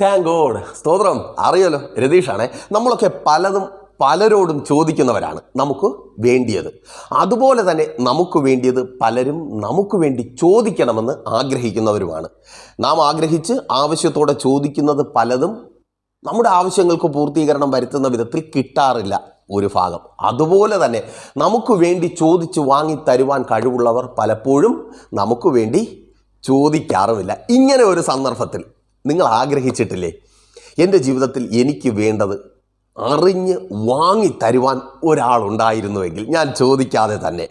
Thank God സ്തോത്രം. അറിയാലോ രതീഷാണേ നമ്മളൊക്കെ പലതും പലരോടും ചോദിക്കുന്നവരാണ് നമുക്ക് വേണ്ടിയത്. അതുപോലെ തന്നെ നമുക്ക് വേണ്ടിയത് പലരും നമുക്ക് വേണ്ടി ചോദിക്കണമെന്ന് ആഗ്രഹിക്കുന്നവരുമാണ്. നാം ആഗ്രഹിച്ച് ആവശ്യത്തോടെ ചോദിക്കുന്നത് പലതും നമ്മുടെ ആവശ്യങ്ങൾക്ക് പൂർത്തീകരണം വരുത്തുന്ന വിധത്തിൽ കിട്ടാറില്ല ഒരു ഭാഗം. അതുപോലെ തന്നെ നമുക്ക് വേണ്ടി ചോദിച്ച് വാങ്ങി തരുവാൻ കഴിവുള്ളവർ പലപ്പോഴും നമുക്ക് വേണ്ടി ചോദിക്കാറുമില്ല. ഇങ്ങനെ ഒരു സന്ദർഭത്തിൽ നിങ്ങൾ ആഗ്രഹിച്ചിട്ടില്ലേ എന്റെ ജീവിതത്തിൽ എനിക്ക് വേണ്ടത് അറിഞ്ഞ് വാങ്ങി തരുവാൻ ഒരാളുണ്ടായിരുന്നുവെങ്കിൽ ഞാൻ ചോദിക്കാതെ തന്നെ.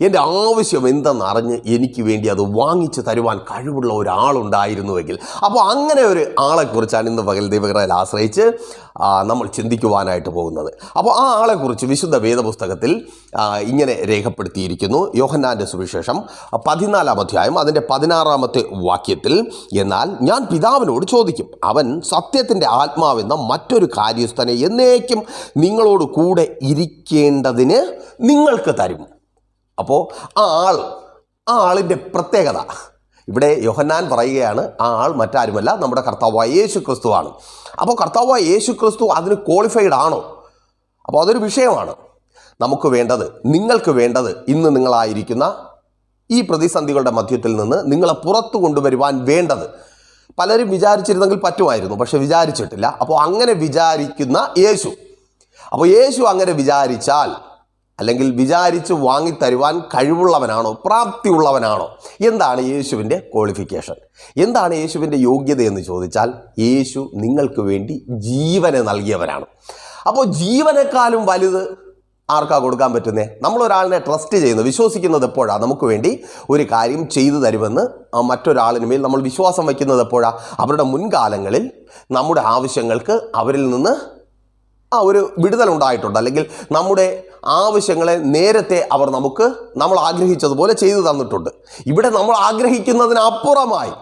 എന്റെ ആവശ്യം എന്തെന്ന് അറിഞ്ഞ് എനിക്ക് വേണ്ടി അത് വാങ്ങിച്ചു തരുവാൻ കഴിവുള്ള ഒരാളുണ്ടായിരുന്നുവെങ്കിൽ. അപ്പോൾ അങ്ങനെ ഒരു ആളെക്കുറിച്ചാണ് ഇന്ന് പകൽ ദൈവകരയിൽ ആശ്രയിച്ച് നമ്മൾ ചിന്തിക്കുവാനായിട്ട് പോകുന്നത്. അപ്പോൾ ആ ആളെക്കുറിച്ച് വിശുദ്ധ വേദപുസ്തകത്തിൽ ഇങ്ങനെ രേഖപ്പെടുത്തിയിരിക്കുന്നു. യോഹന്നാന്റെ സുവിശേഷം പതിനാലാം അധ്യായം അതിന്റെ പതിനാറാമത്തെ വാക്യത്തിൽ എന്നാൽ ഞാൻ പിതാവിനോട് ചോദിക്കും അവൻ സത്യത്തിന്റെ ആത്മാവെന്ന മറ്റൊരു കാര്യസ്ഥനെ എന്നേക്കും നിങ്ങളോട് കൂടെ ഇരിക്കേണ്ടതിന് നിങ്ങൾക്ക് തരും. അപ്പോൾ ആ ആൾ ആ ആളിന്റെ പ്രത്യേകത. ഇവിടെ യോഹന്നാൻ പറയുകയാണ് ആ ആൾ മറ്റാരുമല്ല നമ്മുടെ കർത്താവായ യേശു ക്രിസ്തുവാണ് അപ്പോൾ കർത്താവായ യേശു ക്രിസ്തു അതിന് ക്വാളിഫൈഡ് ആണോ? അപ്പോൾ അതൊരു വിഷയമാണ്. നമുക്ക് വേണ്ടത് നിങ്ങൾക്ക് വേണ്ടത് ഇന്ന് നിങ്ങളായിരിക്കുന്ന ഈ പ്രതിസന്ധികളുടെ മധ്യത്തിൽ നിന്ന് നിങ്ങളെ പുറത്തു കൊണ്ടുവരുവാൻ വേണ്ടത്. പലരും വിചാരിച്ചിരുന്നെങ്കിൽ പറ്റുമായിരുന്നു പക്ഷെ വിചാരിച്ചിട്ടില്ല. അപ്പോൾ അങ്ങനെ വിചാരിക്കുന്ന യേശു. അപ്പോൾ യേശു അങ്ങനെ വിചാരിച്ചാൽ അല്ലെങ്കിൽ വിചാരിച്ച് വാങ്ങിത്തരുവാൻ കഴിവുള്ളവനാണോ പ്രാപ്തിയുള്ളവനാണോ? എന്താണ് യേശുവിന്റെ ക്വാളിഫിക്കേഷൻ എന്താണ് യേശുവിന്റെ യോഗ്യത എന്ന് ചോദിച്ചാൽ യേശു നിങ്ങൾക്ക് വേണ്ടി ജീവനെ നൽകിയവനാണ് അപ്പോൾ ജീവനേക്കാളും വലുത് ആർക്കാ കൊടുക്കാൻ പറ്റുന്നേ? നമ്മൾ ഒരാളിനെ ട്രസ്റ്റ് ചെയ്യുന്നത് വിശ്വസിക്കുന്നത് എപ്പോഴാണ് നമുക്ക് വേണ്ടി ഒരു കാര്യം ചെയ്തു തരുമെന്ന് മറ്റൊരാളിന് മേൽ നമ്മൾ വിശ്വാസം വയ്ക്കുന്നത് എപ്പോഴാണ് അവരുടെ മുൻകാലങ്ങളിൽ നമ്മുടെ ആവശ്യങ്ങൾക്ക് അവരിൽ നിന്ന് ആ ഒരു വിടുതലുണ്ടായിട്ടുണ്ട് അല്ലെങ്കിൽ നമ്മുടെ ആവശ്യങ്ങളെ നേരത്തെ അവർ നമുക്ക് നമ്മൾ ആഗ്രഹിച്ചതുപോലെ ചെയ്തു തന്നിട്ടുണ്ട്. ഇവിടെ നമ്മൾ ആഗ്രഹിക്കുന്നതിനപ്പുറമായി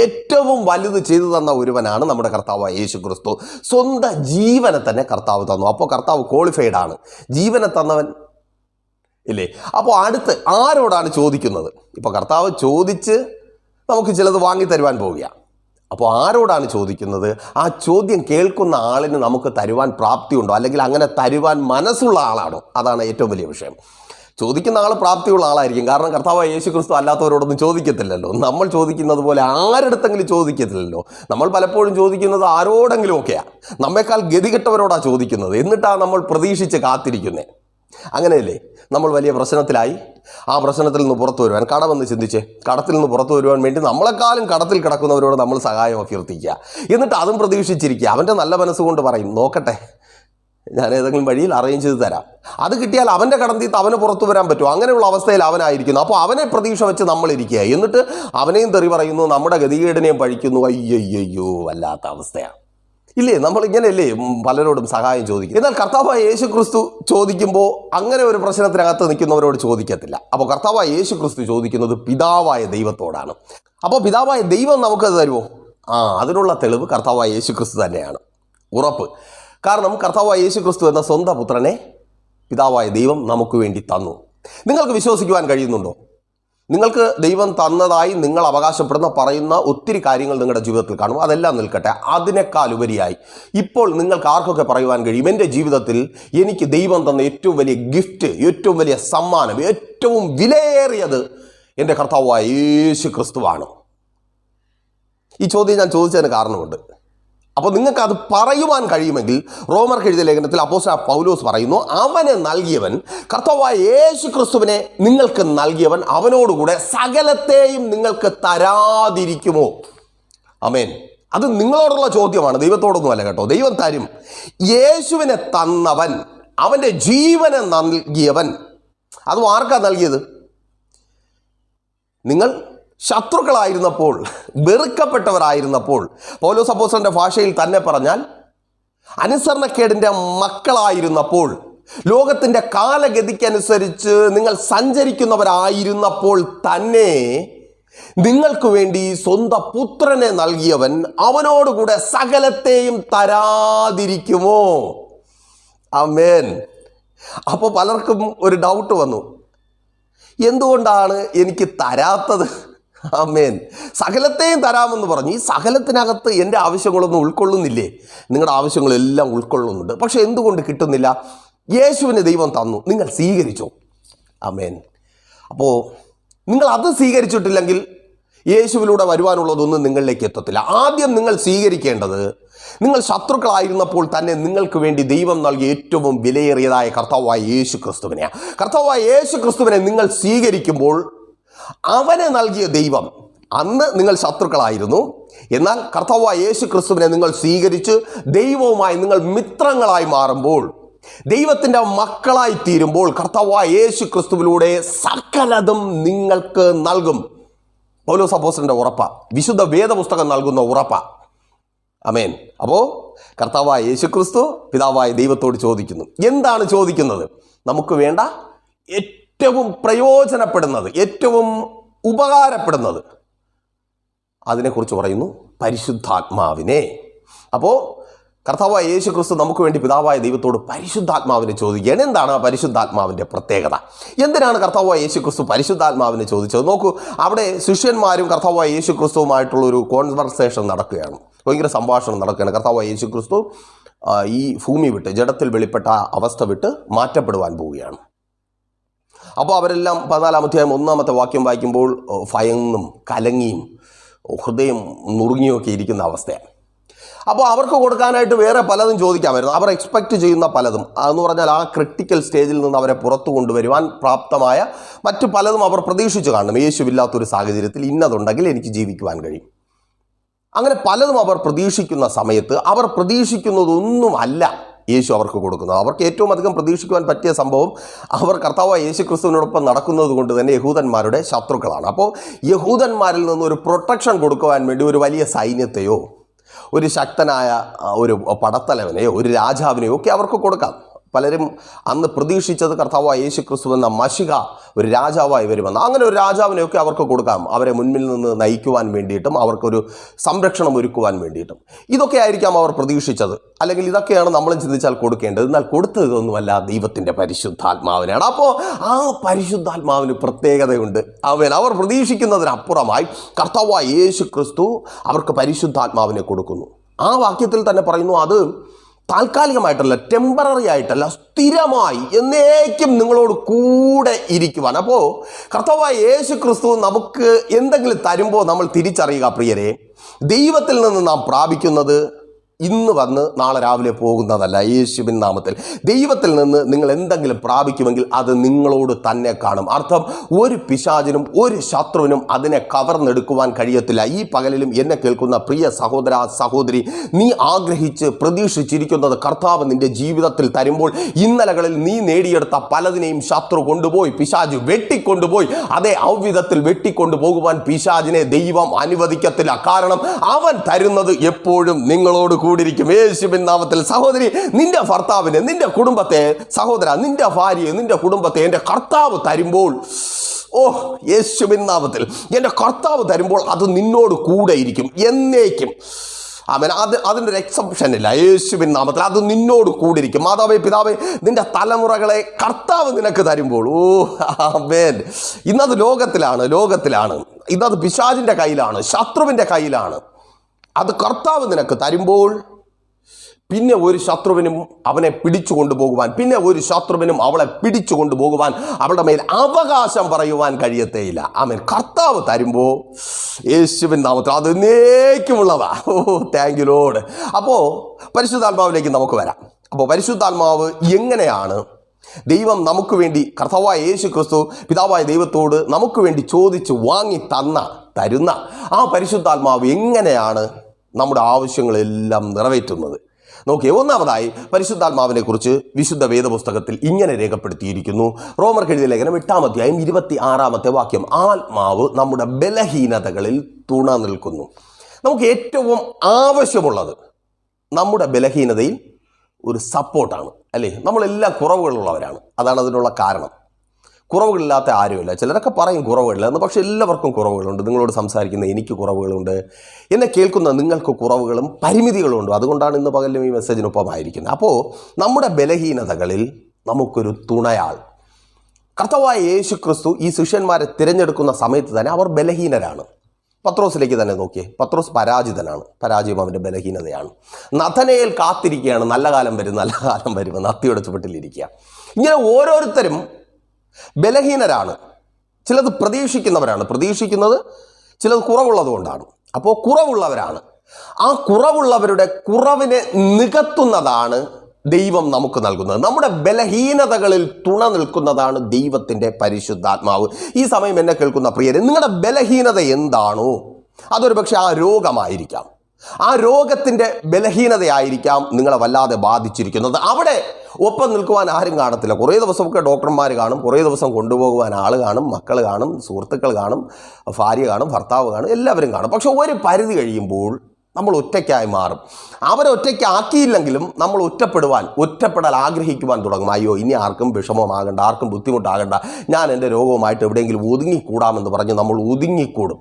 ഏറ്റവും വലുത് ചെയ്തു തന്ന ഒരുവനാണ് നമ്മുടെ കർത്താവ് യേശു ക്രിസ്തു സ്വന്തം ജീവനെ തന്നെ കർത്താവ് തന്നു. അപ്പോൾ കർത്താവ് ക്വാളിഫൈഡ് ആണ്. ജീവനെ തന്നവൻ ഇല്ലേ? അപ്പോൾ അടുത്ത് ആരോടാണ് ചോദിക്കുന്നത്? ഇപ്പോൾ കർത്താവ് ചോദിച്ച് നമുക്ക് ചിലത് വാങ്ങി തരുവാൻ പോവുകയാണ്. അപ്പോൾ ആരോടാണ് ചോദിക്കുന്നത്? ആ ചോദ്യം കേൾക്കുന്ന ആളിന് നമുക്ക് തരുവാൻ പ്രാപ്തിയുണ്ടോ? അല്ലെങ്കിൽ അങ്ങനെ തരുവാൻ മനസ്സുള്ള ആളാണോ? അതാണ് ഏറ്റവും വലിയ വിഷയം. ചോദിക്കുന്ന ആൾ പ്രാപ്തിയുള്ള ആളായിരിക്കും. കാരണം കർത്താവ് യേശു ക്രിസ്തു അല്ലാത്തവരോടൊന്നും ചോദിക്കത്തില്ലല്ലോ. നമ്മൾ ചോദിക്കുന്നത് പോലെ ആരെടുത്തെങ്കിലും ചോദിക്കത്തില്ലല്ലോ. നമ്മൾ പലപ്പോഴും ചോദിക്കുന്നത് ആരോടെങ്കിലും ഒക്കെയാണ് നമ്മേക്കാൾ ഗതികെട്ടവരോടാണ് ചോദിക്കുന്നത്. എന്നിട്ടാണ് നമ്മൾ പ്രതീക്ഷിച്ച് കാത്തിരിക്കുന്നത് അങ്ങനെയല്ലേ? നമ്മൾ വലിയ പ്രശ്നത്തിലായി. ആ പ്രശ്നത്തിൽ നിന്ന് പുറത്തു വരുവാൻ കടമെന്ന് ചിന്തിച്ച് കടത്തിൽ നിന്ന് പുറത്തു വരുവാൻ വേണ്ടി നമ്മളെക്കാളും കടത്തിൽ കിടക്കുന്നവരോട് നമ്മൾ സഹായം അഭ്യർത്ഥിക്കുക. എന്നിട്ട് അതും പ്രതീക്ഷിച്ചിരിക്കുക. അവന്റെ നല്ല മനസ്സുകൊണ്ട് പറയും നോക്കട്ടെ ഞാൻ ഏതെങ്കിലും വഴിയിൽ അറേഞ്ച് ചെയ്ത് തരാം. അത് കിട്ടിയാൽ അവന്റെ കടന്തീത്ത് അവന് പുറത്തു വരാൻ പറ്റും അങ്ങനെയുള്ള അവസ്ഥയിൽ അവനായിരിക്കുന്നു. അപ്പോൾ അവനെ പ്രതീക്ഷ വെച്ച് നമ്മൾ ഇരിക്കുക. എന്നിട്ട് അവനെയും തെറി പറയുന്നു നമ്മുടെ ഗതികേടിനെയും പഴിക്കുന്നു. അയ്യയ്യോ വല്ലാത്ത അവസ്ഥയാണ്. ഇല്ലേ? നമ്മൾ ഇങ്ങനെയല്ലേ പലരോടും സഹായം ചോദിക്കും. എന്നാൽ കർത്താവായ യേശു ക്രിസ്തു ചോദിക്കുമ്പോൾ അങ്ങനെ ഒരു പ്രശ്നത്തിനകത്ത് നിൽക്കുന്നവരോട് ചോദിക്കത്തില്ല. അപ്പോൾ കർത്താവായ യേശു ക്രിസ്തു ചോദിക്കുന്നത് പിതാവായ ദൈവത്തോടാണ്. അപ്പോൾ പിതാവായ ദൈവം നമുക്കത് തരുമോ? ആ അതിനുള്ള തെളിവ് കർത്താവായ യേശു ക്രിസ്തു തന്നെയാണ്. ഉറപ്പ്. കാരണം കർത്താവായ യേശു ക്രിസ്തു എന്ന സ്വന്തം പുത്രനെ പിതാവായ ദൈവം നമുക്ക് വേണ്ടി തന്നു. നിങ്ങൾക്ക് വിശ്വസിക്കുവാൻ കഴിയുന്നുണ്ടോ? നിങ്ങൾക്ക് ദൈവം തന്നതായി നിങ്ങൾ അവകാശപ്പെടുന്ന പറയുന്ന ഒത്തിരി കാര്യങ്ങൾ നിങ്ങളുടെ ജീവിതത്തിൽ കാണും. അതെല്ലാം നിൽക്കട്ടെ. അതിനേക്കാൾ ഉപരിയായി ഇപ്പോൾ നിങ്ങൾക്ക് ആർക്കൊക്കെ പറയുവാൻ കഴിയും? എന്റെ ജീവിതത്തിൽ എനിക്ക് ദൈവം തന്ന ഏറ്റവും വലിയ ഗിഫ്റ്റ് ഏറ്റവും വലിയ സമ്മാനം ഏറ്റവും വിലയേറിയത് എന്റെ കർത്താവായ യേശു ക്രിസ്തുവാണ് ഈ ചോദ്യം ഞാൻ ചോദിച്ചതിന് കാരണമുണ്ട്. അപ്പോൾ നിങ്ങൾക്ക് അത് പറയുവാൻ കഴിയുമെങ്കിൽ റോമർ എഴുതിയ ലേഖനത്തിൽ അപ്പോസ്റ്റ പൗലോസ് പറയുന്നു അവനെ നൽകിയവൻ കർത്താവായ യേശു ക്രിസ്തുവിനെ നിങ്ങൾക്ക് നൽകിയവൻ അവനോടുകൂടെ സകലത്തെയും നിങ്ങൾക്ക് തരാതിരിക്കുമോ? അമേൻ അത് നിങ്ങളോടുള്ള ചോദ്യമാണ് ദൈവത്തോടൊന്നുമല്ല കേട്ടോ. ദൈവം തരും. യേശുവിനെ തന്നവൻ അവന്റെ ജീവനെ നൽകിയവൻ. അത് ആർക്കാ നൽകിയത്? നിങ്ങൾ ശത്രുക്കളായിരുന്നപ്പോൾ വെറുക്കപ്പെട്ടവരായിരുന്നപ്പോൾ പൗലോസ് അപ്പോസ്റ്റലിന്റെ ഭാഷയിൽ തന്നെ പറഞ്ഞാൽ അനുസരണക്കേടിന്റെ മക്കളായിരുന്നപ്പോൾ ലോകത്തിന്റെ കാലഗതിക്കനുസരിച്ച് നിങ്ങൾ സഞ്ചരിക്കുന്നവരായിരുന്നപ്പോൾ തന്നെ നിങ്ങൾക്ക് വേണ്ടി സ്വന്തം പുത്രനെ നൽകിയവൻ അവനോടുകൂടെ സകലത്തെയും തരാതിരിക്കുമോ? അമേൻ അപ്പോൾ പലർക്കും ഒരു ഡൗട്ട് വന്നു. എന്തുകൊണ്ടാണ് എനിക്ക് തരാത്തത്? ആമേൻ. സകലത്തെയും തരാമെന്ന് പറഞ്ഞു. ഈ സകലത്തിനകത്ത് എന്റെ ആവശ്യങ്ങളൊന്നും ഉൾക്കൊള്ളുന്നില്ലേ? നിങ്ങളുടെ ആവശ്യങ്ങളെല്ലാം ഉൾക്കൊള്ളുന്നുണ്ട്. പക്ഷെ എന്തുകൊണ്ട് കിട്ടുന്നില്ല? യേശുവിന് ദൈവം തന്നു. നിങ്ങൾ സ്വീകരിച്ചോ. ആമേൻ. അപ്പോൾ നിങ്ങൾ അത് സ്വീകരിച്ചിട്ടില്ലെങ്കിൽ യേശുവിലൂടെ വരുവാനുള്ളതൊന്നും നിങ്ങളിലേക്ക് എത്തത്തില്ല. ആദ്യം നിങ്ങൾ സ്വീകരിക്കേണ്ടത് നിങ്ങൾ ശത്രുക്കളായിരുന്നപ്പോൾ തന്നെ നിങ്ങൾക്ക് വേണ്ടി ദൈവം നൽകിയ ഏറ്റവും വിലയേറിയതായ കർത്താവായ യേശു ക്രിസ്തുവിനെയാണ് കർത്താവായ യേശു ക്രിസ്തുവിനെ നിങ്ങൾ സ്വീകരിക്കുമ്പോൾ അവന് നൽകിയ ദൈവം അന്ന് നിങ്ങൾ ശത്രുക്കളായിരുന്നു. എന്നാൽ കർത്താവായ യേശു ക്രിസ്തുവിനെ നിങ്ങൾ സ്വീകരിച്ച് ദൈവവുമായി നിങ്ങൾ മിത്രങ്ങളായി മാറുമ്പോൾ ദൈവത്തിന്റെ മക്കളായി തീരുമ്പോൾ കർത്താവായ യേശു ക്രിസ്തുവിലൂടെ സകലതും നിങ്ങൾക്ക് നൽകും. പൗലോ സപ്പോസിന്റെ ഉറപ്പ വിശുദ്ധ വേദപുസ്തകം നൽകുന്ന ഉറപ്പ. അമേൻ അപ്പോൾ കർത്താവായ യേശു ക്രിസ്തു പിതാവായ ദൈവത്തോട് ചോദിക്കുന്നു. എന്താണ് ചോദിക്കുന്നത്? നമുക്ക് വേണ്ട ഏറ്റവും പ്രയോജനപ്പെടുന്നത് ഏറ്റവും ഉപകാരപ്പെടുന്നത്. അതിനെക്കുറിച്ച് പറയുന്നു പരിശുദ്ധാത്മാവിനെ. അപ്പോൾ കർത്താവായ യേശു ക്രിസ്തു നമുക്ക് വേണ്ടി പിതാവായ ദൈവത്തോട് പരിശുദ്ധാത്മാവിനെ ചോദിക്കുകയാണ്. എന്താണ് ആ പരിശുദ്ധാത്മാവിന്റെ പ്രത്യേകത? എന്തിനാണ് കർത്താവായ യേശു ക്രിസ്തു പരിശുദ്ധാത്മാവിനെ ചോദിച്ചത്? നോക്കൂ അവിടെ ശിഷ്യന്മാരും കർത്താവായ യേശു ക്രിസ്തുവുമായിട്ടുള്ള ഒരു കോൺവെർസേഷൻ നടക്കുകയാണ്. ഭയങ്കര സംഭാഷണം നടക്കുകയാണ്. കർത്താവായ യേശു ക്രിസ്തു ഈ ഭൂമി വിട്ട് ജഡത്തിൽ വെളിപ്പെട്ട അവസ്ഥ വിട്ട് മാറ്റപ്പെടുവാൻ പോവുകയാണ്. അപ്പോൾ അവരെല്ലാം പതിനാലാം അധ്യായം ഒന്നാമത്തെ വാക്യം വായിക്കുമ്പോൾ ഭയന്നും കലങ്ങിയും ഹൃദയം നുറുങ്ങിയൊക്കെ ഇരിക്കുന്ന അവസ്ഥയാണ്. അപ്പോൾ അവർക്ക് കൊടുക്കാനായിട്ട് വേറെ പലതും ചോദിക്കാമായിരുന്നു. അവർ എക്സ്പെക്റ്റ് ചെയ്യുന്ന പലതും. അതെന്ന് പറഞ്ഞാൽ ആ ക്രിട്ടിക്കൽ സ്റ്റേജിൽ നിന്ന് അവരെ പുറത്തു കൊണ്ടുവരുവാൻ പ്രാപ്തമായ മറ്റു പലതും അവർ പ്രതീക്ഷിച്ചു കാണും യേശുവില്ലാത്തൊരു സാഹചര്യത്തിൽ ഇന്നതുണ്ടെങ്കിൽ എനിക്ക് ജീവിക്കുവാൻ കഴിയും. അങ്ങനെ പലതും അവർ പ്രതീക്ഷിക്കുന്ന സമയത്ത് അവർ പ്രതീക്ഷിക്കുന്നതൊന്നുമല്ല. യേശു അവർക്ക് കൊടുക്കുന്നത് അവർക്ക് ഏറ്റവും അധികം പ്രതീക്ഷിക്കുവാൻ പറ്റിയ സംഭവം അവർ കർത്താവ് യേശു ക്രിസ്തുവിനോടൊപ്പം നടക്കുന്നത് കൊണ്ട് തന്നെ യഹൂദന്മാരുടെ ശത്രുക്കളാണ്. അപ്പോൾ യഹൂദന്മാരിൽ നിന്ന് ഒരു പ്രൊട്ടക്ഷൻ കൊടുക്കുവാൻ വേണ്ടി ഒരു വലിയ സൈന്യത്തെയോ ഒരു ശക്തനായ ഒരു പടത്തലവനെയോ ഒരു രാജാവിനെയോ ഒക്കെ അവർക്ക് കൊടുക്കാം. പലരും അന്ന് പ്രതീക്ഷിച്ചത് കർത്താവായ യേശു ക്രിസ്തു എന്ന മഷിക ഒരു രാജാവായി വരുമെന്ന്. അങ്ങനെ ഒരു രാജാവിനെയൊക്കെ അവർക്ക് കൊടുക്കാം. അവരെ മുൻപിൽ നിന്ന് നയിക്കുവാൻ വേണ്ടിയിട്ടും അവർക്കൊരു സംരക്ഷണം ഒരുക്കുവാൻ വേണ്ടിയിട്ടും. ഇതൊക്കെ ആയിരിക്കാം അവർ പ്രതീക്ഷിച്ചത്. അല്ലെങ്കിൽ ഇതൊക്കെയാണ് നമ്മളും ചിന്തിച്ചാൽ കൊടുക്കേണ്ടത്. എന്നാൽ കൊടുത്തതൊന്നുമല്ല ദൈവത്തിന്റെ പരിശുദ്ധാത്മാവിനാണ്. അപ്പോൾ ആ പരിശുദ്ധാത്മാവിന് പ്രത്യേകതയുണ്ട്. അവൻ അവർ പ്രതീക്ഷിക്കുന്നതിനപ്പുറമായി കർത്താവായ യേശു ക്രിസ്തു അവർക്ക് പരിശുദ്ധാത്മാവിനെ കൊടുക്കുന്നു. ആ വാക്യത്തിൽ തന്നെ പറയുന്നു അത് താൽക്കാലികമായിട്ടല്ല ടെമ്പററി ആയിട്ടല്ല സ്ഥിരമായി എന്നേക്കും നിങ്ങളോട് കൂടെ ഇരിക്കുവാൻ. അപ്പോൾ കർത്താവായ യേശു ക്രിസ്തു നമുക്ക് എന്തെങ്കിലും തരുമ്പോൾ നമ്മൾ തിരിച്ചറിയുക പ്രിയരെ. ദൈവത്തിൽ നിന്ന് നാം പ്രാപിക്കുന്നത് ഇന്ന് വന്ന് നാളെ രാവിലെ പോകുന്നതല്ല യേശുവിൻ നാമത്തിൽ. ദൈവത്തിൽ നിന്ന് നിങ്ങൾ എന്തെങ്കിലും പ്രാപിക്കുമെങ്കിൽ അത് നിങ്ങളോട് തന്നെ കാണും. അർത്ഥം ഒരു പിശാചിനും ഒരു ശത്രുവിനും അതിനെ കവർന്നെടുക്കുവാൻ കഴിയത്തില്ല. ഈ പകലിലും എന്നെ കേൾക്കുന്ന പ്രിയ സഹോദര സഹോദരി നീ ആഗ്രഹിച്ച് പ്രതീക്ഷിച്ചിരിക്കുന്നത് കർത്താവ് നിന്റെ ജീവിതത്തിൽ തരുമ്പോൾ ഇന്നലകളിൽ നീ നേടിയെടുത്ത പലതിനെയും ശത്രു കൊണ്ടുപോയി പിശാജ് വെട്ടിക്കൊണ്ടുപോയി അതേ ഔവിധത്തിൽ വെട്ടിക്കൊണ്ടു പോകുവാൻ പിശാജിനെ ദൈവം അനുവദിക്കത്തില്ല. കാരണം അവൻ തരുന്നത് എപ്പോഴും നിങ്ങളോട് കൂടിയിരിക്കും. യേശുവിൻ നാമത്തിൽ സഹോദരി നിന്റെ ഭർത്താവിനെ നിന്റെ കുടുംബത്തെ സഹോദര നിന്റെ ഭാര്യയെ നിന്റെ കുടുംബത്തെ എന്റെ കർത്താവ് തരുമ്പോൾ ഓ യേശുവിൻ നാമത്തിൽ എന്റെ കർത്താവ് തരുമ്പോൾ അത് നിന്നോട് കൂടെ ഇരിക്കും. എന്നേക്കും. അവൻ അത് അതിന്റെ ഒരു എക്സെപ്ഷൻ ഇല്ല. യേശുവിൻ നാമത്തിൽ അത് നിന്നോട് കൂടിയിരിക്കും മാതാവേ പിതാവേ നിന്റെ തലമുറകളെ കർത്താവ് നിനക്ക് തരുമ്പോൾ ഓ ആമേൻ. ഇന്നത് ലോകത്തിലാണ് ലോകത്തിലാണ്. ഇന്നത് പിശാജിന്റെ കയ്യിലാണ് ശത്രുവിന്റെ കയ്യിലാണ്. അത് കർത്താവ് നിനക്ക് തരുമ്പോൾ പിന്നെ ഒരു ശത്രുവിനും അവനെ പിടിച്ചു കൊണ്ടുപോകുവാൻ പിന്നെ ഒരു ശത്രുവിനും അവളെ പിടിച്ചു കൊണ്ടുപോകുവാൻ അവളുടെ മേൽ അവകാശം പറയുവാൻ കഴിയത്തേയില്ല. അവൻ കർത്താവ് തരുമ്പോൾ യേശുവിൻ നാമത്തിൽ അത് നേക്കുമുള്ളതാ ഓ താങ്ക് യു ലോഡ് അപ്പോൾ പരിശുദ്ധാത്മാവിലേക്ക് നമുക്ക് വരാം. അപ്പോൾ പരിശുദ്ധാത്മാവ് എങ്ങനെയാണ് ദൈവം നമുക്ക് വേണ്ടി കർത്താവായ യേശു ക്രിസ്തു പിതാവായ ദൈവത്തോട് നമുക്ക് വേണ്ടി ചോദിച്ച് വാങ്ങി തന്ന തരുന്ന ആ പരിശുദ്ധാത്മാവ് എങ്ങനെയാണ് നമ്മുടെ ആവശ്യങ്ങളെല്ലാം നിറവേറ്റുന്നത്. നോക്കി ഒന്നാമതായി പരിശുദ്ധാത്മാവിനെ കുറിച്ച് വിശുദ്ധ വേദപുസ്തകത്തിൽ ഇങ്ങനെ രേഖപ്പെടുത്തിയിരിക്കുന്നു. റോമർ കെഴുതിയ ലേഖനം എട്ടാം അധ്യായം ഇരുപത്തി ആറാമത്തെ വാക്യം ആത്മാവ് നമ്മുടെ ബലഹീനതകളിൽ തുണ നിൽക്കുന്നു. നമുക്ക് ഏറ്റവും ആവശ്യമുള്ളത് നമ്മുടെ ബലഹീനതയിൽ ഒരു സപ്പോർട്ടാണ് അല്ലേ? നമ്മളെല്ലാം കുറവുകളുള്ളവരാണ് അതാണ് അതിനുള്ള കാരണം. കുറവുകളില്ലാത്ത ആരുമില്ല. ചിലരൊക്കെ പറയും കുറവുകളില്ല. എന്ന് പക്ഷേ എല്ലാവർക്കും കുറവുകളുണ്ട്. നിങ്ങളോട് സംസാരിക്കുന്ന എനിക്ക് കുറവുകളുണ്ട്. എന്നെ കേൾക്കുന്ന നിങ്ങൾക്ക് കുറവുകളും പരിമിതികളും ഉണ്ട് അതുകൊണ്ടാണ് ഇന്ന് പകലും ഈ മെസ്സേജിനൊപ്പമായിരിക്കുന്നത്. അപ്പോൾ നമ്മുടെ ബലഹീനതകളിൽ നമുക്കൊരു തുണയാൾ. കർത്തവായ യേശു ക്രിസ്തു ഈ ശിഷ്യന്മാരെ തിരഞ്ഞെടുക്കുന്ന സമയത്ത് തന്നെ അവർ ബലഹീനരാണ്. പത്രോസിലേക്ക് തന്നെ നോക്കിയേ. പത്രോസ് പരാജിതനാണ്. പരാജയം അവന്റെ ബലഹീനതയാണ്. നഥനയിൽ കാത്തിരിക്കുകയാണ്. നല്ല കാലം വരും നല്ല കാലം വരും നത്തിയുടെ ചുവട്ടിലിരിക്കുക. ഇങ്ങനെ ഓരോരുത്തരും ബലഹീനരാണ്. ചിലത് പ്രതീക്ഷിക്കുന്നവരാണ്. പ്രതീക്ഷിക്കുന്നത് ചിലത് കുറവുള്ളതുകൊണ്ടാണ് അപ്പോൾ കുറവുള്ളവരാണ്. ആ കുറവുള്ളവരുടെ കുറവിനെ നികത്തുന്നതാണ് ദൈവം നമുക്ക് നൽകുന്നത്. നമ്മുടെ ബലഹീനതകളിൽ തുണ നിൽക്കുന്നതാണ് ദൈവത്തിന്റെ പരിശുദ്ധാത്മാവ്. ഈ സമയം എന്നെ കേൾക്കുന്ന പ്രിയരെ നിങ്ങളുടെ ബലഹീനത എന്താണോ അതൊരു പക്ഷേ ആ രോഗമായിരിക്കാം. ആ രോഗത്തിന്റെ ബലഹീനതയായിരിക്കാം നിങ്ങളെ വല്ലാതെ ബാധിച്ചിരിക്കുന്നത്. അവിടെ ഒപ്പം നിൽക്കുവാൻ ആരും കാണത്തില്ല. കുറേ ദിവസമൊക്കെ ഡോക്ടർമാർ കാണും കുറേ ദിവസം കൊണ്ടുപോകുവാൻ ആൾ കാണും മക്കൾ കാണും സുഹൃത്തുക്കൾ കാണും ഭാര്യ കാണും ഭർത്താവ് കാണും എല്ലാവരും കാണും. പക്ഷെ ഒരു പരിധി കഴിയുമ്പോൾ നമ്മൾ ഒറ്റയ്ക്കായി മാറും. അവരൊറ്റയ്ക്കാക്കിയില്ലെങ്കിലും നമ്മൾ ഒറ്റപ്പെടുവാൻ ഒറ്റപ്പെടാൻ ആഗ്രഹിക്കുവാൻ തുടങ്ങും. അയ്യോ ഇനി ആർക്കും വിഷമമാകണ്ട ആർക്കും ബുദ്ധിമുട്ടാകണ്ട. ഞാൻ എന്റെ രോഗവുമായിട്ട് എവിടെയെങ്കിലും ഒതുങ്ങിക്കൂടാമെന്ന് പറഞ്ഞ് നമ്മൾ ഒതുങ്ങിക്കൂടും.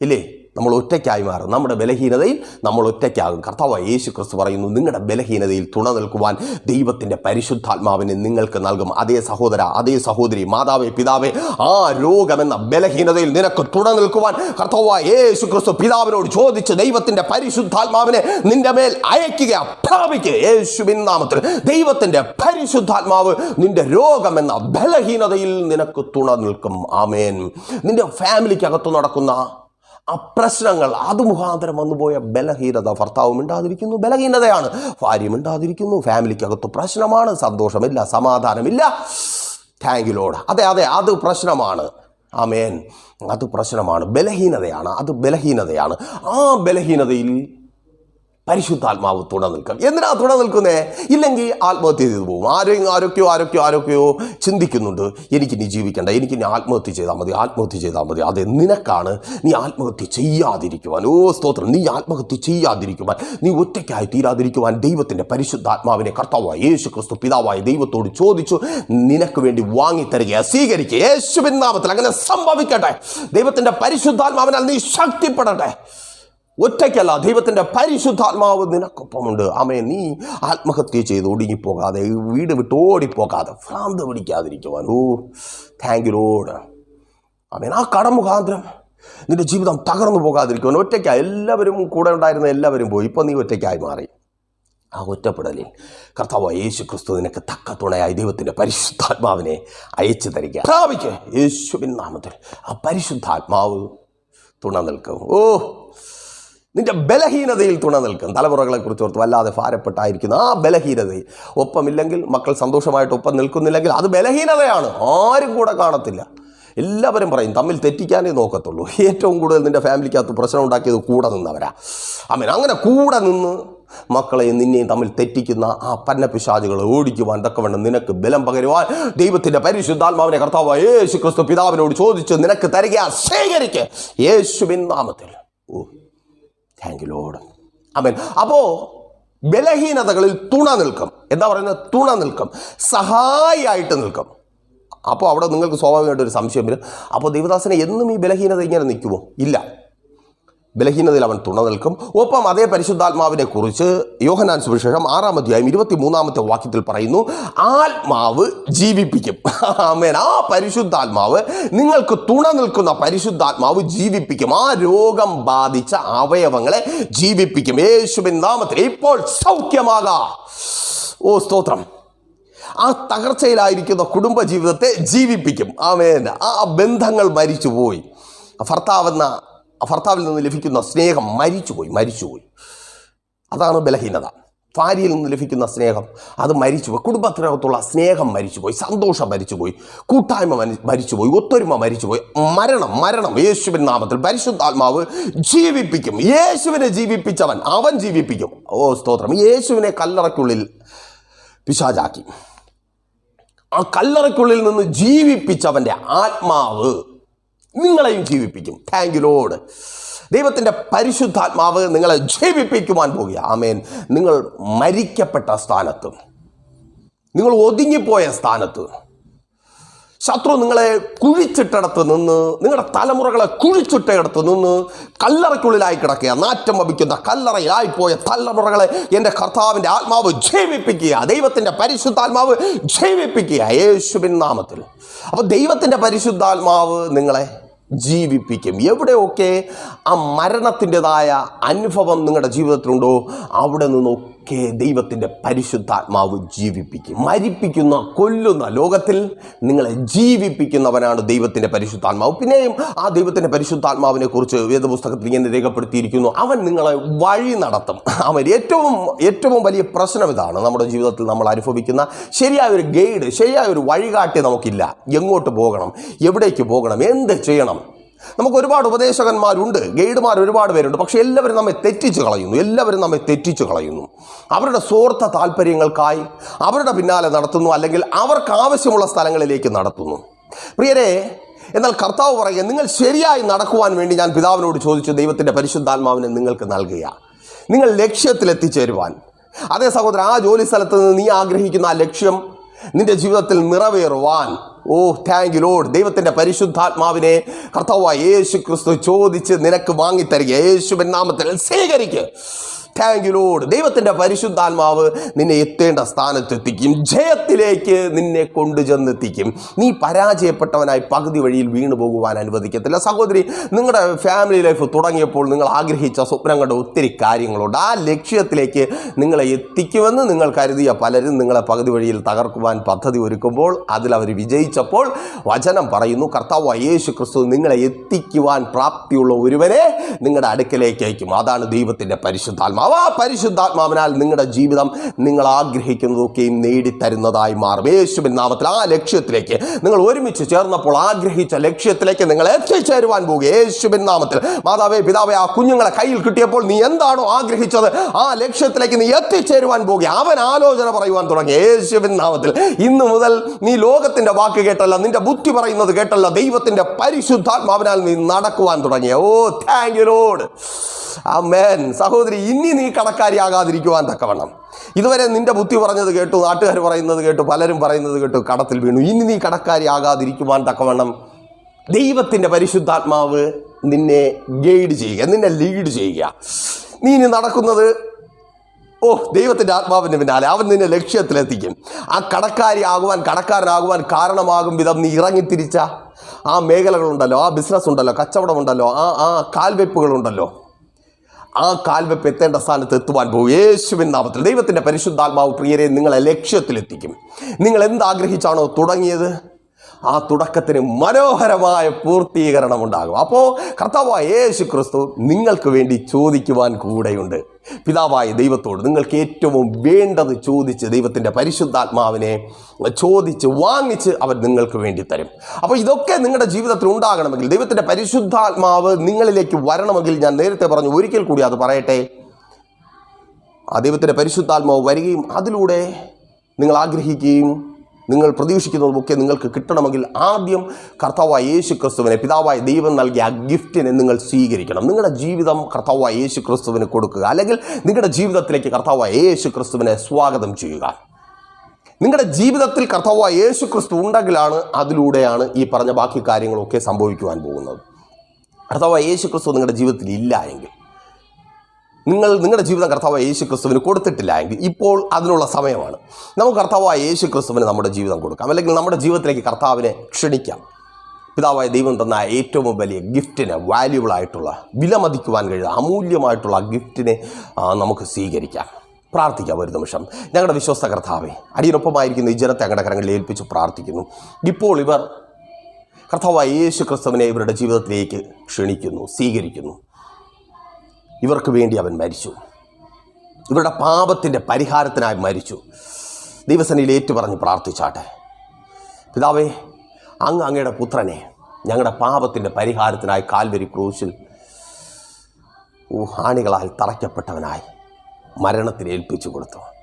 ഇല്ലേ? നമ്മൾ ഒറ്റയ്ക്കായി മാറും. നമ്മുടെ ബലഹീനതയിൽ നമ്മൾ ഒറ്റയ്ക്കാകും. കർത്താവ് യേശു ക്രിസ്തു പറയുന്നു നിങ്ങളുടെ ബലഹീനതയിൽ തുണ നിൽക്കുവാൻ ദൈവത്തിന്റെ പരിശുദ്ധാത്മാവിനെ നിങ്ങൾക്ക് നൽകും. അതേ സഹോദര അതേ സഹോദരി മാതാവേ പിതാവേ ആ രോഗമെന്ന ബലഹീനതയിൽ നിനക്ക് തുണ നിൽക്കുവാൻ കർത്താവ് യേശു ക്രിസ്തു പിതാവിനോട് ചോദിച്ച് ദൈവത്തിന്റെ പരിശുദ്ധാത്മാവിനെ നിന്റെ മേൽ അയക്കുക പ്രാപിക്കുക യേശുവിൻ നാമത്തിൽ. ദൈവത്തിന്റെ പരിശുദ്ധാത്മാവ് നിന്റെ രോഗമെന്ന ബലഹീനതയിൽ നിനക്ക് തുണ നിൽക്കും. ആമേൻ. നിന്റെ ഫാമിലിക്കകത്ത് നടക്കുന്ന ആ പ്രശ്നങ്ങൾ അത് മുഖാന്തരം വന്നുപോയ ബലഹീനത ഭർത്താവ് മിണ്ടാതിരിക്കുന്നു. ബലഹീനതയാണ്. ഭാര്യ മിണ്ടാതിരിക്കുന്നു. ഫാമിലിക്കകത്ത് പ്രശ്നമാണ്. സന്തോഷമില്ല. സമാധാനമില്ല. താങ്ക് ലോഡ് അതെ അതെ അത് പ്രശ്നമാണ്. ആമേൻ അത് പ്രശ്നമാണ്. ബലഹീനതയാണ്. അത് ബലഹീനതയാണ്. ആ ബലഹീനതയിൽ പരിശുദ്ധാത്മാവ് തുണ നിൽക്കും എന്തിനാ തുണ നിൽക്കുന്നേ? ഇല്ലെങ്കിൽ ആത്മഹത്യ ചെയ്തു പോകും ആരെയും ആരൊക്കെയോ ആരൊക്കെയോ ആരൊക്കെയോ ചിന്തിക്കുന്നുണ്ട്. എനിക്കിനി ജീവിക്കണ്ട. എനിക്കിനി ആത്മഹത്യ ചെയ്താൽ മതി. ആത്മഹത്യ ചെയ്താൽ മതി. അത് നിനക്കാണ്. നീ ആത്മഹത്യ ചെയ്യാതിരിക്കുവാൻ. ഓ സ്തോത്രം. നീ ആത്മഹത്യ ചെയ്യാതിരിക്കുവാൻ. നീ ഒറ്റയ്ക്കായി തീരാതിരിക്കുവാൻ ദൈവത്തിന്റെ പരിശുദ്ധാത്മാവിനെ കർത്താവായി യേശു ക്രിസ്തു പിതാവായ ദൈവത്തോട് ചോദിച്ചു നിനക്ക് വേണ്ടി വാങ്ങിത്തരിക സ്വീകരിക്കുക. യേശുവിൻ നാമത്തിൽ അങ്ങനെ സംഭവിക്കട്ടെ. ദൈവത്തിന്റെ പരിശുദ്ധാത്മാവിനാൽ നീ ശക്തിപ്പെടട്ടെ. ഒറ്റയ്ക്കല്ല ദൈവത്തിന്റെ പരിശുദ്ധാത്മാവ് നിനക്കൊപ്പമുണ്ട്. അമ്മയെ നീ ആത്മഹത്യ ചെയ്ത് ഒടുങ്ങിപ്പോകാതെ വീട് വിട്ട് ഓടിപ്പോകാതെ ഭ്രാന്ത് പിടിക്കാതിരിക്കുവാൻ. ഓ താങ്ക് യു ലോഡ് അമേൻ ആ കട മുഖാന്തരം നിന്റെ ജീവിതം തകർന്നു പോകാതിരിക്കുവാൻ. ഒറ്റയ്ക്കായി എല്ലാവരും കൂടെ ഉണ്ടായിരുന്ന എല്ലാവരും പോയി. ഇപ്പോൾ നീ ഒറ്റയ്ക്കായി മാറി. ആ ഒറ്റപ്പെടലിൽ കർത്താവ് യേശു ക്രിസ്തു നിനക്ക് തക്ക തുണയായി ദൈവത്തിന്റെ പരിശുദ്ധാത്മാവിനെ അയച്ചു തരിക. പ്രാപിക്കുക യേശുവിൻ നാമത്തിൽ ആ പരിശുദ്ധാത്മാവ് തുണ നിൽക്കും. ഓ നിന്റെ ബലഹീനതയിൽ തുണ നിൽക്കും. തലമുറകളെ കുറിച്ച് ഓർത്ത് വല്ലാതെ ഭാരപ്പെട്ടായിരിക്കുന്നു. ആ ബലഹീനതയിൽ ഒപ്പമില്ലെങ്കിൽ മക്കൾ സന്തോഷമായിട്ട് ഒപ്പം നിൽക്കുന്നില്ലെങ്കിൽ അത് ബലഹീനതയാണ്. ആരും കൂടെ കാണത്തില്ല. എല്ലാവരും പറയും തമ്മിൽ തെറ്റിക്കാനേ നോക്കത്തുള്ളൂ. ഏറ്റവും കൂടുതൽ നിന്റെ ഫാമിലിക്കകത്ത് പ്രശ്നം ഉണ്ടാക്കിയത് കൂടെ നിന്നവരാ. അമ്മൻ അങ്ങനെ കൂടെ നിന്ന് മക്കളെയും നിന്നെയും തമ്മിൽ തെറ്റിക്കുന്ന ആ പന്നപിശാചുകളെ ഓടിക്കുവാൻ തക്കവണ്ണം നിനക്ക് ബലം പകരുവാൻ ദൈവത്തിന്റെ പരിശുദ്ധാത്മാവിനെ കർത്താവ് യേശു ക്രിസ്തു പിതാവിനോട് ചോദിച്ച് നിനക്ക് തരിക സ്വീകരിക്കുക യേശുവിൻ നാമത്തിൽ. ഓ. താങ്ക് യു ലോഡ് അമേൻ അപ്പോൾ ബലഹീനതകളിൽ തുണ നിൽക്കും. എന്താ പറയുന്നത്? തുണ നിൽക്കും. സഹായിയായിട്ട് നിൽക്കും. അപ്പോൾ അവിടെ നിങ്ങൾക്ക് സ്വാഭാവികമായിട്ട് ഒരു സംശയം വരും. അപ്പോൾ ദൈവദാസനെ എന്നും ഈ ബലഹീനത ഇങ്ങനെ നിൽക്കുമോ ഇല്ല. ബലഹീനതയിൽ അവൻ തുണ നിൽക്കും. ഒപ്പം അതേ പരിശുദ്ധാത്മാവിനെ കുറിച്ച് യോഹനാൻ സുവിശേഷം ആറാം അധ്യായം ഇരുപത്തി മൂന്നാമത്തെ വാക്യത്തിൽ പറയുന്നു ആത്മാവ് ജീവിപ്പിക്കും. ആമേൻ. ആ പരിശുദ്ധാത്മാവ് നിങ്ങൾക്ക് തുണ നിൽക്കുന്ന പരിശുദ്ധാത്മാവ് ജീവിപ്പിക്കും. ആ രോഗം ബാധിച്ച അവയവങ്ങളെ ജീവിപ്പിക്കും. യേശുവിൻ നാമത്തിൽ ഇപ്പോൾ സൗഖ്യമാകാ. ഓ സ്തോത്രം. ആ തകർച്ചയിലായിരിക്കുന്ന കുടുംബ ജീവിതത്തെ ജീവിപ്പിക്കും. ആമേൻ. ആ ബന്ധങ്ങൾ മരിച്ചുപോയി. ഭർത്താവെന്ന ഭർത്താവിൽ നിന്ന് ലഭിക്കുന്ന സ്നേഹം മരിച്ചുപോയി മരിച്ചുപോയി. അതാണ് ബലഹീനത. ഭാര്യയിൽ നിന്ന് ലഭിക്കുന്ന സ്നേഹം അത് മരിച്ചുപോയി. കുടുംബത്തിനകത്തുള്ള സ്നേഹം മരിച്ചുപോയി സന്തോഷം മരിച്ചുപോയി കൂട്ടായ്മ മരിച്ചുപോയി ഒത്തൊരുമ മരിച്ചുപോയി. മരണം മരണം. യേശുവിൻ നാമത്തിൽ പരിശുദ്ധാത്മാവ് ജീവിപ്പിക്കും. യേശുവിനെ ജീവിപ്പിച്ചവൻ അവൻ ജീവിപ്പിക്കും. ഓ സ്തോത്രം. യേശുവിനെ കല്ലറയ്ക്കുള്ളിൽ പിശാചാക്കി. ആ കല്ലറയ്ക്കുള്ളിൽ നിന്ന് ജീവിപ്പിച്ചവന്റെ ആത്മാവ് നിങ്ങളെയും ജീവിപ്പിക്കും. താങ്ക് യു ലോഡ് ദൈവത്തിന്റെ പരിശുദ്ധാത്മാവ് നിങ്ങളെ ജീവിപ്പിക്കുവാൻ പോകുക. ആമേൻ. നിങ്ങൾ മരിക്കപ്പെട്ട സ്ഥാനത്ത്. നിങ്ങൾ ഒതുങ്ങിപ്പോയ സ്ഥാനത്ത്. ശത്രു നിങ്ങളെ കുഴിച്ചിട്ടടത്ത് നിന്ന് നിങ്ങളുടെ തലമുറകളെ കുഴിച്ചിട്ടയിടത്ത് നിന്ന് കല്ലറയ്ക്കുള്ളിലായി കിടക്കുക. നാറ്റം വപിക്കുന്ന കല്ലറയിലായിപ്പോയ തലമുറകളെ എന്റെ കർത്താവിന്റെ ആത്മാവ് ജീവിപ്പിക്കുക. ദൈവത്തിന്റെ പരിശുദ്ധാത്മാവ് ജീവിപ്പിക്കുക. യേശുവിൻ നാമത്തിൽ. അപ്പോൾ ദൈവത്തിന്റെ പരിശുദ്ധാത്മാവ് നിങ്ങളെ ജീവിപ്പിക്കും. എവിടെയൊക്കെ ആ മരണത്തിന്റെതായ അനുഭവം നിങ്ങളുടെ ജീവിതത്തിലുണ്ടോ അവിടെ നിന്നൊക്കെ ദൈവത്തിന്റെ പരിശുദ്ധാത്മാവ് ജീവിപ്പിക്കും. മരിപ്പിക്കുന്ന കൊല്ലുന്ന ലോകത്തിൽ നിങ്ങളെ ജീവിപ്പിക്കുന്നവനാണ് ദൈവത്തിന്റെ പരിശുദ്ധാത്മാവ്. പിന്നെയും ആ ദൈവത്തിന്റെ പരിശുദ്ധാത്മാവിനെ കുറിച്ച് വേദപുസ്തകത്തിൽ ഇങ്ങനെ രേഖപ്പെടുത്തിയിരിക്കുന്നു. അവൻ നിങ്ങളെ വഴി നടത്തും. അവൻ ഏറ്റവും ഏറ്റവും വലിയ പ്രശ്നം ഇതാണ് നമ്മുടെ ജീവിതത്തിൽ നമ്മൾ അനുഭവിക്കുന്ന ശരിയായ ഒരു ഗൈഡ് ശരിയായ ഒരു വഴികാട്ടി നമുക്കില്ല. എങ്ങോട്ട് പോകണം? എവിടേക്ക് പോകണം? എന്ത് ചെയ്യണം? നമുക്ക് ഒരുപാട് ഉപദേശകന്മാരുണ്ട് ഗൈഡുമാർ ഒരുപാട് പേരുണ്ട് പക്ഷേ എല്ലാവരും നമ്മെ തെറ്റിച്ച് കളയുന്നു എല്ലാവരും നമ്മെ തെറ്റിച്ച് കളയുന്നു. അവരുടെ സ്വാർത്ഥ താല്പര്യങ്ങൾക്കായി അവരുടെ പിന്നാലെ നടത്തുന്നു അല്ലെങ്കിൽ അവർക്ക് ആവശ്യമുള്ള സ്ഥലങ്ങളിലേക്ക് നടത്തുന്നു. പ്രിയരെ എന്നാൽ കർത്താവ് പറയുക നിങ്ങൾ ശരിയായി നടക്കുവാൻ വേണ്ടി ഞാൻ പിതാവിനോട് ചോദിച്ചു ദൈവത്തിന്റെ പരിശുദ്ധാത്മാവിനെ നിങ്ങൾക്ക് നൽകുക. നിങ്ങൾ ലക്ഷ്യത്തിലെത്തിച്ചേരുവാൻ. അതേ സഹോദരൻ ആ ജോലി സ്ഥലത്ത് നിന്ന് നീ ആഗ്രഹിക്കുന്ന ആ ലക്ഷ്യം നിന്റെ ജീവിതത്തിൽ നിറവേറുവാൻ. ഓ താങ്ക് യു ലോഡ് ദൈവത്തിന്റെ പരിശുദ്ധാത്മാവിനെ കർത്താവായ യേശു ക്രിസ്തു ചോദിച്ച് നിനക്ക് വാങ്ങിത്തരിക. യേശുവിൻ നാമത്തിൽ സ്വീകരിക്കുക താങ്ക് യു ലോഡ് ദൈവത്തിന്റെ പരിശുദ്ധാത്മാവ് നിന്നെ എത്തേണ്ട സ്ഥാനത്തെത്തിക്കും. ജയത്തിലേക്ക് നിന്നെ കൊണ്ടുചെന്നെത്തിക്കും. നീ പരാജയപ്പെട്ടവനായി പകുതി വഴിയിൽ വീണു പോകുവാൻ അനുവദിക്കത്തില്ല. സഹോദരി നിങ്ങളുടെ ഫാമിലി ലൈഫ് തുടങ്ങിയപ്പോൾ നിങ്ങൾ ആഗ്രഹിച്ച സ്വപ്നങ്ങളുടെ ഒത്തിരി കാര്യങ്ങളുണ്ട്. ആ ലക്ഷ്യത്തിലേക്ക് നിങ്ങളെ എത്തിക്കുമെന്ന് നിങ്ങൾ കരുതിയ പലരും നിങ്ങളെ പകുതി വഴിയിൽ തകർക്കുവാൻ പദ്ധതി ഒരുക്കുമ്പോൾ അതിൽ അവർ വിജയിച്ചപ്പോൾ വചനം പറയുന്നു കർത്താവ് യേശു ക്രിസ്തു നിങ്ങളെ എത്തിക്കുവാൻ പ്രാപ്തിയുള്ള ഒരുവനെ നിങ്ങളുടെ അടുക്കലേക്ക് അയക്കും. അതാണ് ദൈവത്തിന്റെ പരിശുദ്ധാത്മാവ്. ആ പരിശുദ്ധാത്മാവിനാൽ നിങ്ങളുടെ ജീവിതം നിങ്ങൾ ആഗ്രഹിക്കുന്നതൊക്കെയും നേടിത്തരുന്നതായി മാറും. യേശുവിൻ നാമത്തിൽ ആ ലക്ഷ്യത്തിലേക്ക് നിങ്ങൾ ഒരുമിച്ച് ചേർന്നപ്പോൾ ആഗ്രഹിച്ച ലക്ഷ്യത്തിലേക്ക് നിങ്ങൾ എത്തിച്ചേരുവാൻ പോകുക. യേശുവിൻ നാമത്തിൽ മാതാവേ പിതാവേ ആ കുഞ്ഞുങ്ങളെ കയ്യിൽ കിട്ടിയപ്പോൾ നീ എന്താണോ ആഗ്രഹിച്ചത് ആ ലക്ഷ്യത്തിലേക്ക് നീ എത്തിച്ചേരുവാൻ പോകുക. അവൻ ആലോചന പറയുവാൻ തുടങ്ങി. യേശുവിൻ നാമത്തിൽ ഇന്ന് മുതൽ നീ ലോകത്തിന്റെ വാക്ക് കേട്ടല്ല നിന്റെ ബുദ്ധി പറയുന്നത് കേട്ടല്ല ദൈവത്തിന്റെ പരിശുദ്ധാത്മാവിനാൽ നീ നടക്കുവാൻ തുടങ്ങിയ ഓ താങ്ക് യു ലോഡ് അമേൻ സഹോദരി ഇനി നീ കടക്കാരിയാകാതിരിക്കുവാൻ തക്കവണ്ണം. ഇതുവരെ നിന്റെ ബുദ്ധി പറഞ്ഞത് കേട്ടു നാട്ടുകാർ പറയുന്നത് കേട്ടു പലരും പറയുന്നത് കേട്ടു കടത്തിൽ വീണു. ഇനി നീ കടക്കാരിയാകാതിരിക്കുവാൻ തക്കവണ്ണം ദൈവത്തിന്റെ പരിശുദ്ധാത്മാവ് നിന്നെ ഗൈഡ് ചെയ്യുക നിന്നെ ലീഡ് ചെയ്യുക. നീ ഇനി നടക്കുന്നത് ഓ ദൈവത്തിന്റെ ആത്മാവിന്റെ പിന്നാലെ. അവൻ നിന്നെ ലക്ഷ്യത്തിലെത്തിക്കും. ആ കടക്കാരി ആകുവാൻ കടക്കാരനാകുവാൻ കാരണമാകും വിധം നീ ഇറങ്ങിത്തിരിച്ച ആ മേഖലകളുണ്ടല്ലോ ആ ബിസിനസ് ഉണ്ടല്ലോ കച്ചവടമുണ്ടല്ലോ ആ ആ കാൽവെപ്പുകളുണ്ടല്ലോ. ആ കാൽവെപ്പ് എത്തേണ്ട സ്ഥാനത്ത് എത്തുവാൻ പോകും. യേശുവിൻ നാമത്തിൽ. ദൈവത്തിന്റെ പരിശുദ്ധാത്മാവ് പ്രിയരെ നിങ്ങളെ ലക്ഷ്യത്തിലെത്തിക്കും. നിങ്ങൾ എന്താഗ്രഹിച്ചാണോ തുടങ്ങിയത്? ആ തുടക്കത്തിന് മനോഹരമായ പൂർത്തീകരണം ഉണ്ടാകും. അപ്പോൾ കർത്താവായ യേശു ക്രിസ്തു നിങ്ങൾക്ക് വേണ്ടി ചോദിക്കുവാൻ കൂടെയുണ്ട്. പിതാവായ ദൈവത്തോട് നിങ്ങൾക്ക് ഏറ്റവും വേണ്ടത് ചോദിച്ച് ദൈവത്തിന്റെ പരിശുദ്ധാത്മാവിനെ ചോദിച്ച് വാങ്ങിച്ച് അവർ നിങ്ങൾക്ക് വേണ്ടി തരും. അപ്പോൾ ഇതൊക്കെ നിങ്ങളുടെ ജീവിതത്തിൽ ഉണ്ടാകണമെങ്കിൽ ദൈവത്തിന്റെ പരിശുദ്ധാത്മാവ് നിങ്ങളിലേക്ക് വരണമെങ്കിൽ ഞാൻ നേരത്തെ പറഞ്ഞു ഒരിക്കൽ കൂടി അത് പറയട്ടെ. ആ ദൈവത്തിന്റെ പരിശുദ്ധാത്മാവ് വരികയും അതിലൂടെ നിങ്ങൾ ആഗ്രഹിക്കുകയും നിങ്ങൾ പ്രതീക്ഷിക്കുന്നതുമൊക്കെ നിങ്ങൾക്ക് കിട്ടണമെങ്കിൽ ആദ്യം കർത്താവായ യേശു ക്രിസ്തുവിനെ പിതാവായ ദൈവം നൽകിയ ആ ഗിഫ്റ്റിനെ നിങ്ങൾ സ്വീകരിക്കണം. നിങ്ങളുടെ ജീവിതം കർത്താവായ യേശു ക്രിസ്തുവിന് കൊടുക്കുക. അല്ലെങ്കിൽ നിങ്ങളുടെ ജീവിതത്തിലേക്ക് കർത്താവായ യേശു ക്രിസ്തുവിനെ സ്വാഗതം ചെയ്യുക. നിങ്ങളുടെ ജീവിതത്തിൽ കർത്താവായ യേശു ക്രിസ്തു ഉണ്ടെങ്കിലാണ് അതിലൂടെയാണ് ഈ പറഞ്ഞ ബാക്കി കാര്യങ്ങളൊക്കെ സംഭവിക്കുവാൻ പോകുന്നത്. കർത്താവായ യേശു ക്രിസ്തു നിങ്ങളുടെ ജീവിതത്തിൽ ഇല്ല എങ്കിൽ നിങ്ങൾ നിങ്ങളുടെ ജീവിതം കർത്താവായ യേശു ക്രിസ്തുവിന് കൊടുത്തിട്ടില്ല എങ്കിൽ ഇപ്പോൾ അതിനുള്ള സമയമാണ്. നമുക്ക് കർത്താവായ യേശു ക്രിസ്തുവിന് നമ്മുടെ ജീവിതം കൊടുക്കാം. അല്ലെങ്കിൽ നമ്മുടെ ജീവിതത്തിലേക്ക് കർത്താവിനെ ക്ഷണിക്കാം. പിതാവായ ദൈവം തന്ന ഏറ്റവും വലിയ ഗിഫ്റ്റിന് വാല്യുബിൾ ആയിട്ടുള്ള വിലമതിക്കുവാൻ കഴിയുന്ന അമൂല്യമായിട്ടുള്ള ഗിഫ്റ്റിനെ നമുക്ക് സ്വീകരിക്കാം. പ്രാർത്ഥിക്കാം ഒരു നിമിഷം. ഞങ്ങളുടെ വിശ്വസ്ത കർത്താവെ അടിയനൊപ്പമായിരിക്കുന്ന ഈ ജനത്തെ ഞങ്ങളുടെ കരങ്ങളിൽ ഏൽപ്പിച്ച് പ്രാർത്ഥിക്കുന്നു. ഇപ്പോൾ ഇവർ കർത്താവായ യേശു ക്രിസ്തുവിനെ ഇവരുടെ ജീവിതത്തിലേക്ക് ക്ഷണിക്കുന്നു സ്വീകരിക്കുന്നു. ഇവർക്ക് വേണ്ടി അവൻ മരിച്ചു. ഇവരുടെ പാപത്തിന്റെ പരിഹാരത്തിനായി മരിച്ചു. ദിവസനയിൽ ഏറ്റുപറഞ്ഞ് പ്രാർത്ഥിച്ചാട്ടെ. പിതാവേ അങ്ങ് അങ്ങയുടെ പുത്രനെ ഞങ്ങളുടെ പാപത്തിന്റെ പരിഹാരത്തിനായി കാൽവരി ക്രൂശിൽ ഓ ആണികളാൽ തറയ്ക്കപ്പെട്ടവനായി മരണത്തിന് ഏൽപ്പിച്ചു കൊടുത്തു.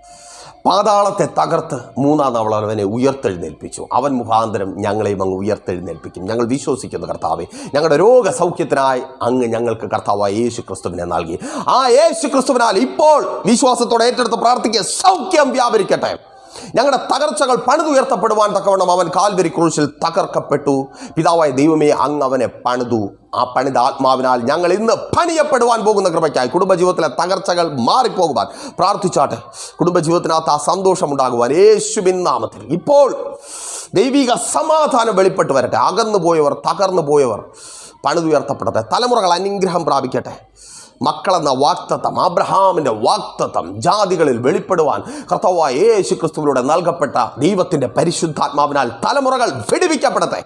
പാതാളത്തെ തകർത്ത് മൂന്നാം തവണ അവനെ ഉയർത്തെഴുന്നേൽപ്പിച്ചു. അവൻ മുഖാന്തരം ഞങ്ങളെയും അങ്ങ് ഉയർത്തെഴുന്നേൽപ്പിക്കും. ഞങ്ങൾ വിശ്വസിക്കുന്നു കർത്താവെ ഞങ്ങളുടെ രോഗസൗഖ്യത്തിനായി അങ്ങ് ഞങ്ങൾക്ക് കർത്താവായ യേശു ക്രിസ്തുവിനെ നൽകി. ആ യേശു ക്രിസ്തുവിനാൽ ഇപ്പോൾ വിശ്വാസത്തോടെ ഏറ്റെടുത്ത് പ്രാർത്ഥിക്കുക. സൗഖ്യം വ്യാപരിക്കട്ടെ. ഞങ്ങളുടെ തകർച്ചകൾ പണിതുയർത്തപ്പെടുവാൻ തക്കവണ്ണം അവൻ കാൽവരി ക്രൂശിൽ തകർക്കപ്പെട്ടു. പിതാവായ ദൈവമേ അങ്ങ് അവനെ പണിതു. ആ പണിത ആത്മാവിനാൽ ഞങ്ങൾ ഇന്ന് പണിയപ്പെടുവാൻ പോകുന്ന കൃപയ്ക്കായി കുടുംബജീവിതത്തിലെ തകർച്ചകൾ മാറിപ്പോകുവാൻ പ്രാർത്ഥിച്ചാട്ടെ. കുടുംബജീവിതത്തിനകത്ത് ആ സന്തോഷമുണ്ടാകുവാൻ യേശുവിൻ നാമത്തിൽ. ഇപ്പോൾ ദൈവിക സമാധാനം വെളിപ്പെട്ട് വരട്ടെ. അകന്നു പോയവർ തകർന്നു പോയവർ പണിതുയർത്തപ്പെടട്ടെ. തലമുറകൾ അനുഗ്രഹം പ്രാപിക്കട്ടെ. മക്കളെന്ന വാക്തത്വം അബ്രഹാമിന്റെ വാക്തത്വം ജാതികളിൽ വെളിപ്പെടുവാൻ കർത്തവായ യേശു ക്രിസ്തുവിലൂടെ നൽകപ്പെട്ട ദൈവത്തിന്റെ പരിശുദ്ധാത്മാവിനാൽ തലമുറകൾ വെടിവിക്കപ്പെടട്ടെ.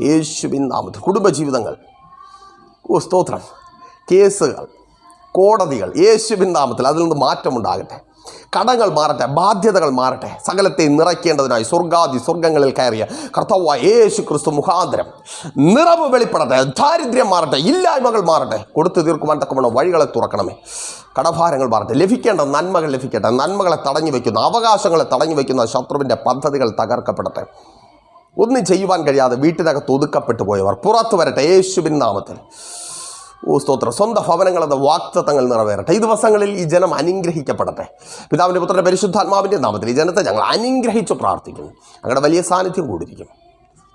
യേശുവിൻ നാമത്തിൽ കുടുംബജീവിതങ്ങൾ. സ്തോത്രം. കേസുകൾ കോടതികൾ യേശുവിൻ നാമത്തിൽ അതിൽ നിന്ന് മാറ്റമുണ്ടാകട്ടെ. കടങ്ങൾ മാറട്ടെ ബാധ്യതകൾ മാറട്ടെ. സകലത്തെ നിറയ്ക്കേണ്ടതിനായി സ്വർഗാദി സ്വർഗങ്ങളിൽ കയറിയ കർത്തവ യേശു ക്രിസ്തു മുഖാന്തരം നിറവ് വെളിപ്പെടട്ടെ ദാരിദ്ര്യം മാറട്ടെ ഇല്ലായ്മകൾ മാറട്ടെ. കൊടുത്തു തീർക്കുവാൻ തക്കവണ്ണം വഴികളെ തുറക്കണമേ. കടഭാരങ്ങൾ മാറട്ടെ. ലഭിക്കേണ്ട നന്മകൾ ലഭിക്കട്ടെ. നന്മകളെ തടഞ്ഞു വയ്ക്കുന്ന അവകാശങ്ങളെ തടഞ്ഞു വയ്ക്കുന്ന ശത്രുവിന്റെ പദ്ധതികൾ തകർക്കപ്പെടട്ടെ. ഒന്നും ചെയ്യുവാൻ കഴിയാതെ വീട്ടിനകത്ത് ഒതുക്കപ്പെട്ടു പോയവർ പുറത്തു വരട്ടെ യേശുവിൻ നാമത്തിൽ. ഓ സ്തോത്രം. സ്വന്തം ഭവനങ്ങൾ അത് വാക്തത്വങ്ങൾ നിറവേറട്ടെ. ഈ ദിവസങ്ങളിൽ ഈ ജനം അനുഗ്രഹിക്കപ്പെടട്ടെ. പിതാവിന്റെ പുത്രന്റെ പരിശുദ്ധാത്മാവിന്റെ നാമത്തിൽ ഈ ജനത്തെ ഞങ്ങൾ അനുഗ്രഹിച്ചു പ്രാർത്ഥിക്കുന്നു. ഞങ്ങളുടെ വലിയ സാന്നിധ്യം കൂടിയിരിക്കും.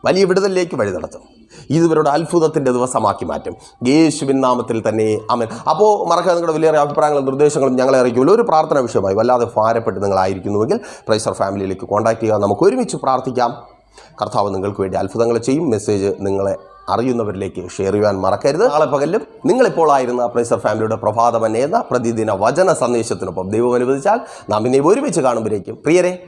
വലിയ വിടുതലിലേക്ക് വഴി നടത്തും. ഇതുവരുടെ അത്ഭുതത്തിന്റെ ദിവസമാക്കി മാറ്റും. യേശുവിൻ നാമത്തിൽ തന്നെ. അമൻ അപ്പോൾ മറക്കാതെ നിങ്ങളുടെ വലിയ അഭിപ്രായങ്ങളും നിർദ്ദേശങ്ങളും ഞങ്ങളെ അറിയിക്കുമല്ലോ ഒരു പ്രാർത്ഥന വിഷയമായി വല്ലാതെ ഭാരപ്പെട്ട് നിങ്ങളായിരിക്കുന്നുവെങ്കിൽ പ്രൈസർ ഫാമിലിയിലേക്ക് കോൺടാക്ട് ചെയ്യുക. നമുക്ക് ഒരുമിച്ച് പ്രാർത്ഥിക്കാം. കർത്താവ് നിങ്ങൾക്ക് വേണ്ടി അത്ഭുതങ്ങൾ ചെയ്യും. മെസ്സേജ് നിങ്ങളെ അറിയുന്നവരിലേക്ക് ഷെയർ ചെയ്യാൻ മറക്കരുത്. നാളെ പകലും നിങ്ങളിപ്പോൾ ആയിരുന്ന പ്രൈസർ ഫാമിലിയുടെ പ്രഭാതമൻ പ്രതിദിന വചന സന്ദേശത്തിനൊപ്പം ദൈവം അനുവദിച്ചാൽ നാം ഇനി ഒരുമിച്ച് കാണുമ്പോഴേക്കും. പ്രിയരെ